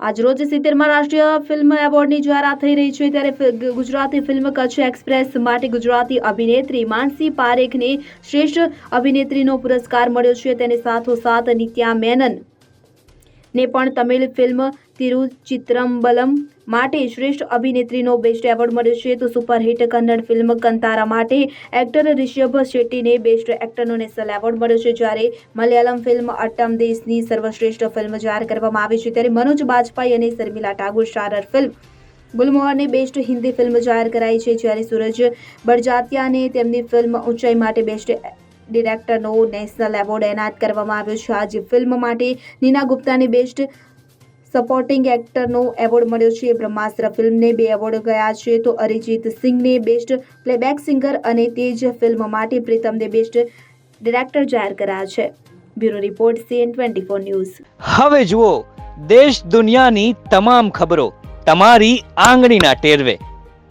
આજરોજ સિત્તેરમાં રાષ્ટ્રીય ફિલ્મ એવોર્ડની જાહેરાત થઈ રહી છે ત્યારે ગુજરાતી ફિલ્મ કચ્છ એક્સપ્રેસ માટે ગુજરાતી અભિનેત્રી માનસી પારેખને શ્રેષ્ઠ અભિનેત્રીનો પુરસ્કાર મળ્યો છે. તેની સાથોસાથ નિત્યા મેનન ને પણ તમિલ ફિલ્મ તિરુચિત્રમ્બલમ માટે શ્રેષ્ઠ અભિનેત્રીનો બેસ્ટ એવોર્ડ મળ્યો છે. તો સુપરહિટ કન્નડ ફિલ્મ કંતારા માટે એક્ટર રિષભ શેટ્ટીને બેસ્ટ એક્ટરનો નેશનલ એવોર્ડ મળ્યો છે. જ્યારે મલયાલમ ફિલ્મ અટ્ટમ દેશની સર્વશ્રેષ્ઠ ફિલ્મ જાહેર કરવામાં આવી છે. ત્યારે મનોજ બાજપાઈ અને શર્મિલા ટાગોર સ્ટારર ફિલ્મ ગુલમોહરને બેસ્ટ હિન્દી ફિલ્મ જાહેર કરાઈ છે. જ્યારે સૂરજ બરજાતિયાને તેમની ફિલ્મ ઊંચાઈ માટે બેસ્ટ ડિરેક્ટરનો નેશનલ એવોર્ડ એનાયત કરવામાં આવ્યો છે. આજે ફિલ્મ માટે નીના ગુપ્તાને બેસ્ટ સપોર્ટિંગ એક્ટરનો એવોર્ડ મળ્યો છે. બ્રહ્માસ્ત્ર ફિલ્મને બે એવોર્ડ ગયા છે. તો અરિજીત સિંઘને બેસ્ટ પ્લેબેક સિંગર અને તેજ ફિલ્મ માટે પ્રીતમને બેસ્ટ ડિરેક્ટર જાહેર કરાયા છે. Bureau report CN twenty four news. હવે જુઓ, દેશ દુનિયાની તમામ ખબરો તમારી આંગળીના ટેરવે.